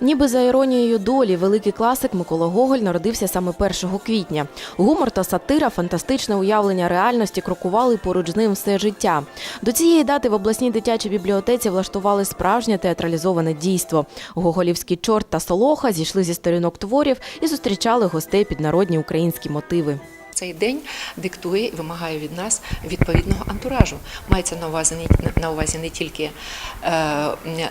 Ніби за іронією долі, великий класик Микола Гоголь народився саме 1 квітня. Гумор та сатира, фантастичне уявлення реальності крокували поруч з ним все життя. До цієї дати в обласній дитячій бібліотеці влаштували справжнє театралізоване дійство. Гоголівський чорт та солоха зійшли зі сторінок творів і зустрічали гостей під народні українські мотиви. Цей день диктує і вимагає від нас відповідного антуражу. Мається на увазі на увазі не тільки е, е,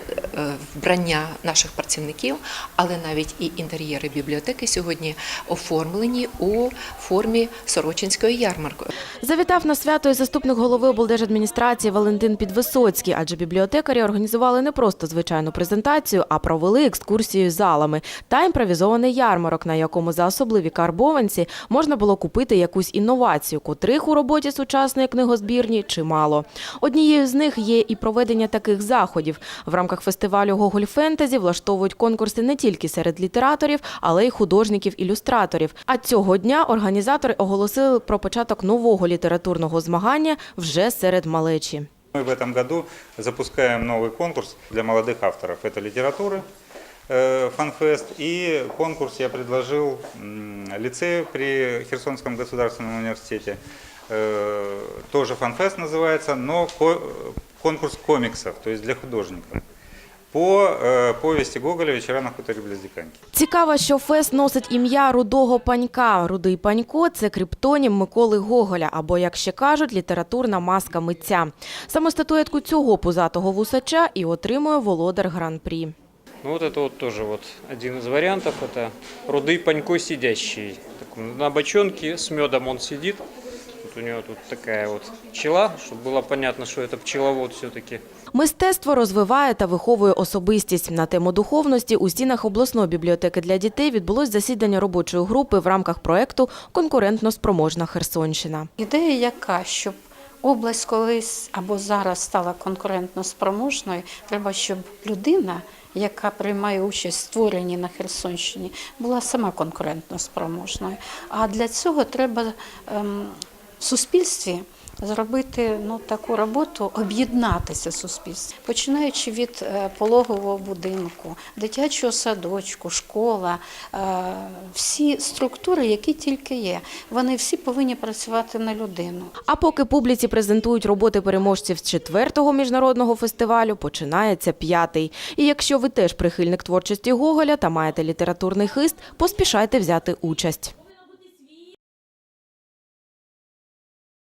вбрання наших працівників, але навіть і інтер'єри бібліотеки сьогодні оформлені у формі Сорочинської ярмарки. Завітав на свято і заступник голови облдержадміністрації Валентин Підвисоцький, адже бібліотекарі організували не просто звичайну презентацію, а провели екскурсію залами та імпровізований ярмарок, на якому за особливі карбованці можна було купити якусь інновацію, котрих у роботі сучасної книгозбірні чимало. Однією з них є і проведення таких заходів. В рамках фестивалю Гоголь Фентезі влаштовують конкурси не тільки серед літераторів, але й художників-ілюстраторів. А цього дня організатори оголосили про початок нового літературного змагання вже серед малечі. Мы в этом году запускаем новый конкурс для молодых авторов. Это литературы, э, фанфест. И конкурс я предложил м, лицею при Херсонском государственном университете. Э, Тоже фанфест называется, но ко- конкурс комиксов, то есть для художников. По э, повести Гоголя «Вечера на хуторе близ Диканьки». Цікаво, що фест носить ім'я рудого панька. Рудий панько це криптонім Миколи Гоголя, або, як ще кажуть, літературна маска митця. Саме статуетку цього пузатого вусача і отримує володар гран-прі. Ну вот это вот тоже вот один из вариантов. Это рудый панько сидящий. Так, на бочонке с медом он сидит. Вот у него тут такая вот пчела, чтобы было понятно, что это пчеловод все-таки. Мистецтво розвиває та виховує особистість. На тему духовності у стінах обласної бібліотеки для дітей відбулось засідання робочої групи в рамках проекту Конкурентно спроможна Херсонщина. Ідея яка, щоб область колись або зараз стала конкурентно спроможною, треба, щоб людина, яка приймає участь в створенні на Херсонщині, була сама конкурентно спроможною. А для цього треба ем, в суспільстві. Зробити ну таку роботу, об'єднатися суспільством, починаючи від е, пологового будинку, дитячого садочку, школа, е, всі структури, які тільки є, вони всі повинні працювати на людину. А поки публіці презентують роботи переможців з четвертого міжнародного фестивалю, починається п'ятий. І якщо ви теж прихильник творчості Гоголя та маєте літературний хист, поспішайте взяти участь.